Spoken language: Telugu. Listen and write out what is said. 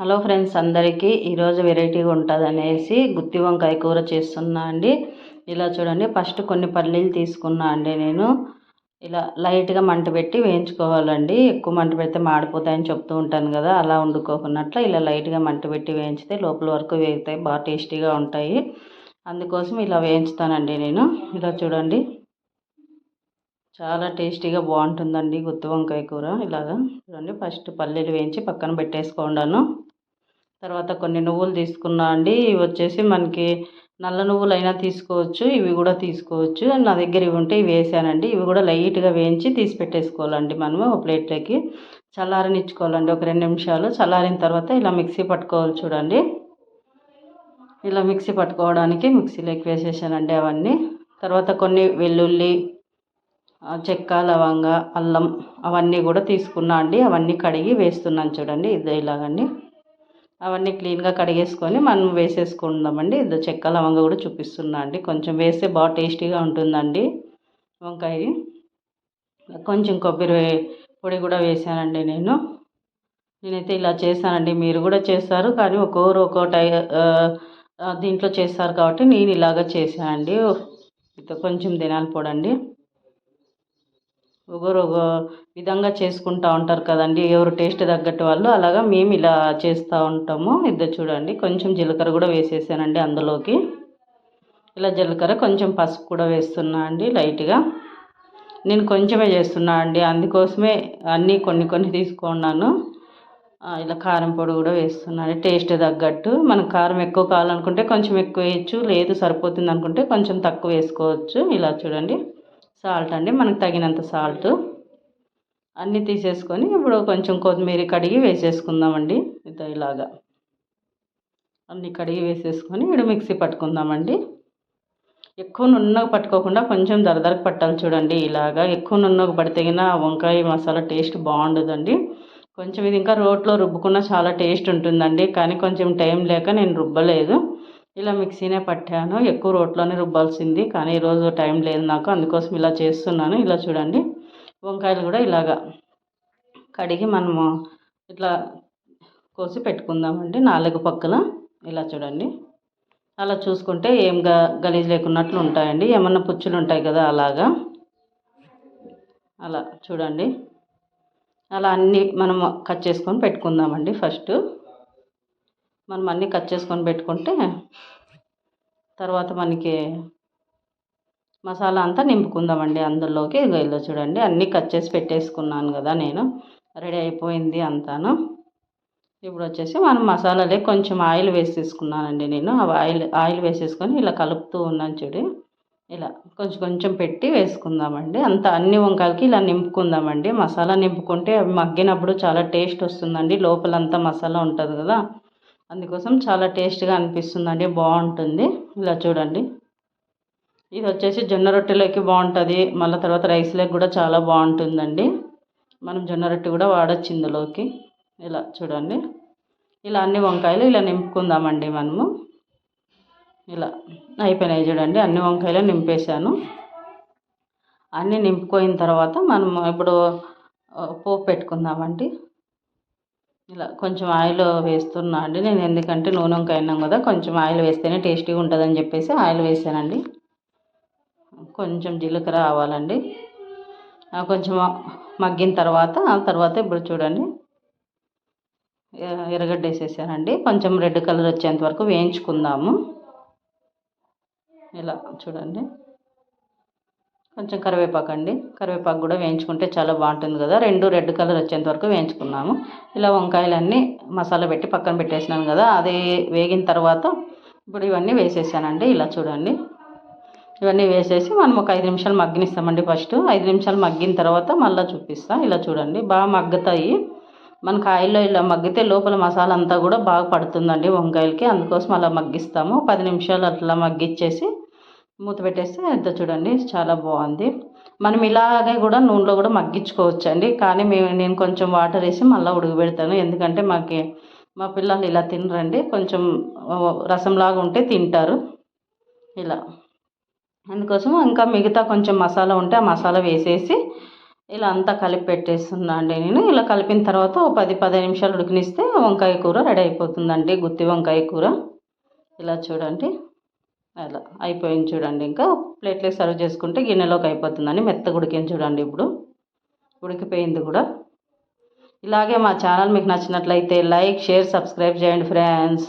హలో ఫ్రెండ్స్ అందరికీ ఈరోజు వెరైటీగా ఉంటుంది అనేసి గుత్తి వంకాయ కూర చేస్తున్నా అండి. ఇలా చూడండి ఫస్ట్ కొన్ని పల్లీలు తీసుకున్నా అండి నేను. ఇలా లైట్గా మంట పెట్టి వేయించుకోవాలండి. ఎక్కువ మంట పెడితే మాడిపోతాయని చెప్తూ ఉంటాను కదా అలా వండుకోకున్నట్లు ఇలా లైట్గా మంట పెట్టి వేయించితే లోపల వరకు వేగుతాయి బాగా టేస్టీగా ఉంటాయి. అందుకోసం ఇలా వేయించుతానండి నేను. ఇలా చూడండి చాలా టేస్టీగా బాగుంటుందండి గుత్తి వంకాయ కూర. ఇలాగా చూడండి ఫస్ట్ పల్లీలు వేయించి పక్కన పెట్టేసుకోండాను. తర్వాత కొన్ని నువ్వులు తీసుకున్నా అండి. ఇవి వచ్చేసి మనకి నల్ల నువ్వులైనా తీసుకోవచ్చు ఇవి కూడా తీసుకోవచ్చు. నా దగ్గర ఇవి ఉంటే ఇవి వేసానండి. ఇవి కూడా లైట్గా వేయించి తీసి పెట్టేసుకోవాలండి మనము ఒక ప్లేట్లోకి. చల్లారనిచ్చుకోవాలండి ఒక రెండు నిమిషాలు. చల్లారిన తర్వాత ఇలా మిక్సీ పట్టుకోవాలి చూడండి. ఇలా మిక్సీ పట్టుకోవడానికి మిక్సీలోకి వేసేసానండి అవన్నీ. తర్వాత కొన్ని వెల్లుల్లి చెక్క లవంగ అల్లం అవన్నీ కూడా తీసుకున్నా అండి. అవన్నీ కడిగి వేస్తున్నాను చూడండి. ఇది ఇలాగండి. అవన్నీ క్లీన్గా కడిగేసుకొని మనం వేసేసుకుందామండి. ఇది చెక్క లవంగ కూడా చూపిస్తున్నా అండి. కొంచెం వేస్తే బాగా టేస్టీగా ఉంటుందండి వంకాయ. కొంచెం కొబ్బరి పొడి కూడా వేసానండి నేను. నేనైతే ఇలా చేశానండి. మీరు కూడా చేస్తారు కానీ ఒక్కొక్కరు ఒక్కో టై దీంట్లో చేస్తారు కాబట్టి నేను ఇలాగ చేశానండి. కొంచెం దినాలు పొడండి ఒకరు ఒక విధంగా చేసుకుంటూ ఉంటారు కదండి. ఎవరు టేస్ట్ తగ్గట్టు వాళ్ళు అలాగా మేము ఇలా చేస్తూ ఉంటాము. ఇద్దరు చూడండి కొంచెం జీలకర్ర కూడా వేసేసానండి అందులోకి. ఇలా జీలకర్ర కొంచెం పసుపు కూడా వేస్తున్నా అండి లైట్గా. నేను కొంచెమే చేస్తున్నా అండి అందుకోసమే అన్నీ కొన్ని కొన్ని తీసుకున్నాను. ఇలా కారం పొడి కూడా వేస్తున్నాను టేస్ట్ తగ్గట్టు. మనం కారం ఎక్కువ కావాలనుకుంటే కొంచెం ఎక్కువ వేయచ్చు లేదు సరిపోతుంది అనుకుంటే కొంచెం తక్కువ వేసుకోవచ్చు. ఇలా చూడండి. సాల్ట్ అండి మనకు తగినంత సాల్ట్. అన్నీ తీసేసుకొని ఇప్పుడు కొంచెం కొత్తిమీర కడిగి వేసేసుకుందామండి ఇదో ఇలాగా. అన్నీ కడిగి వేసేసుకొని ఇప్పుడు మిక్సీ పట్టుకుందామండి. ఎక్కువ నున్నగా పట్టుకోకుండా కొంచెం దరదరకు పట్టాలి చూడండి ఇలాగా ఎక్కువ నున్నగా పడితేగిన వంకాయ మసాలా టేస్ట్ బాగుండదండి. కొంచెం ఇది ఇంకా రోట్లో రుబ్బుకున్న చాలా టేస్ట్ ఉంటుందండి కానీ కొంచెం టైం లేక నేను రుబ్బలేదు. ఇలా మిక్సీనే పట్టాను. ఎక్కువ రోట్లోనే రుబ్బాల్సింది. కానీ ఈరోజు టైం లేదు నాకు. అందుకోసం ఇలా చేస్తున్నాను. ఇలా చూడండి. వంకాయలు కూడా ఇలాగా కడిగి మనము ఇట్లా కోసి పెట్టుకుందామండి. నాలుగు పక్కల ఇలా చూడండి. అలా చూసుకుంటే ఏం గ గలీజ్ లేకున్నట్లు ఉంటాయండి. ఏమన్నా పుచ్చులు ఉంటాయి కదా అలాగా. అలా చూడండి. అలా అన్నీ మనం కట్ చేసుకొని పెట్టుకుందామండి ఫస్ట్. మనం అన్నీ కట్ చేసుకొని పెట్టుకుంటే తర్వాత మనకి మసాలా అంతా నింపుకుందామండి అందులోకి. ఇదిగో చూడండి అన్నీ కట్ చేసి పెట్టేసుకున్నాను కదా నేను. రెడీ అయిపోయింది అంతాను. ఇప్పుడు వచ్చేసి మనం మసాలాలే కొంచెం ఆయిల్ వేసేసుకున్నానండి నేను. ఆ ఆయిల్ ఆయిల్ వేసేసుకొని ఇలా కలుపుతూ ఉన్నాను చూడు. ఇలా కొంచెం కొంచెం పెట్టి వేసుకుందామండి. అంత అన్ని వంకాయలకి ఇలా నింపుకుందామండి. మసాలా నింపుకుంటే అవి మగ్గినప్పుడు చాలా టేస్ట్ వస్తుందండి. లోపలంతా మసాలా ఉంటుంది కదా. అందుకోసం చాలా టేస్ట్గా అనిపిస్తుందండి బాగుంటుంది. ఇలా చూడండి. ఇది వచ్చేసి జొన్న రొట్టెలోకి బాగుంటుంది మళ్ళీ తర్వాత రైస్లోకి కూడా చాలా బాగుంటుందండి. మనం జొన్న రొట్టె కూడా వాడచ్చు ఇందులోకి. ఇలా చూడండి. ఇలా అన్ని వంకాయలు ఇలా నింపుకుందామండి మనము. ఇలా అయిపోయినాయి చూడండి అన్ని వంకాయలు నింపేశాను. అన్నీ నింపుకోయిన తర్వాత మనం ఇప్పుడు పోపు పెట్టుకుందామండి. ఇలా కొంచెం ఆయిల్ వేస్తున్నా అండి. నేను ఎందుకంటే నూనె వంకాయ అన్నాం కదా కొంచెం ఆయిల్ వేస్తేనే టేస్టీగా ఉంటుందని చెప్పేసి ఆయిల్ వేసానండి. కొంచెం జీలకర్ర ఆవాలండి. కొంచెం మగ్గిన తర్వాత తర్వాత ఇప్పుడు చూడండి. ఎర్రగడ్డ వేసేసానండి. కొంచెం రెడ్ కలర్ వచ్చేంత వరకు వేయించుకుందాము. ఇలా చూడండి. కొంచెం కరివేపాకు అండి కరివేపాకు కూడా వేయించుకుంటే చాలా బాగుంటుంది కదా. రెండు రెడ్ కలర్ వచ్చేంత వరకు వేయించుకున్నాము. ఇలా వంకాయలన్నీ మసాలా పెట్టి పక్కన పెట్టేసినాను కదా. అది వేగిన తర్వాత ఇప్పుడు ఇవన్నీ వేసేసానండి. ఇలా చూడండి. ఇవన్నీ వేసేసి మనం ఒక ఐదు నిమిషాలు మగ్గనిస్తామండి ఫస్ట్. ఐదు నిమిషాలు మగ్గిన తర్వాత మళ్ళీ చూపిస్తాను ఇలా చూడండి. బాగా మగ్గుతాయి. మనకు ఆయిల్లో ఇలా మగ్గితే లోపల మసాలా అంతా కూడా బాగా పడుతుందండి వంకాయలకి. అందుకోసం అలా మగ్గిస్తాము. పది నిమిషాలు అట్లా మగ్గిచ్చేసి మూత పెట్టేస్తే ఎంత చూడండి చాలా బాగుంది. మనం ఇలాగే కూడా నూనెలో కూడా మగ్గించుకోవచ్చు అండి కానీ మేము నేను కొంచెం వాటర్ వేసి మళ్ళీ ఉడకబెడతాను. ఎందుకంటే మాకి మా పిల్లలు ఇలా తినరండి. కొంచెం రసంలాగా ఉంటే తింటారు. ఇలా. అందుకోసం ఇంకా మిగతా కొంచెం మసాలా ఉంటే ఆ మసాలా వేసేసి ఇలా అంతా కలిపి పెట్టేస్తున్నా అండి నేను. ఇలా కలిపిన తర్వాత ఒక పది పదిహేను నిమిషాలు ఉడికినిస్తే వంకాయ కూర రెడీ అయిపోతుందండి. గుత్తి వంకాయ కూర. ఇలా చూడండి. అలా అయిపోయింది చూడండి ఇంకా. ప్లేట్లోకి సర్వ్ చేసుకుంటే గిన్నెలోకి అయిపోతుందని మెత్త ఉడికింది చూడండి ఇప్పుడు. ఉడికిపోయింది కూడా. ఇలాగే మా ఛానల్ మీకు నచ్చినట్లయితే లైక్ షేర్ సబ్స్క్రైబ్ చేయండి ఫ్రెండ్స్.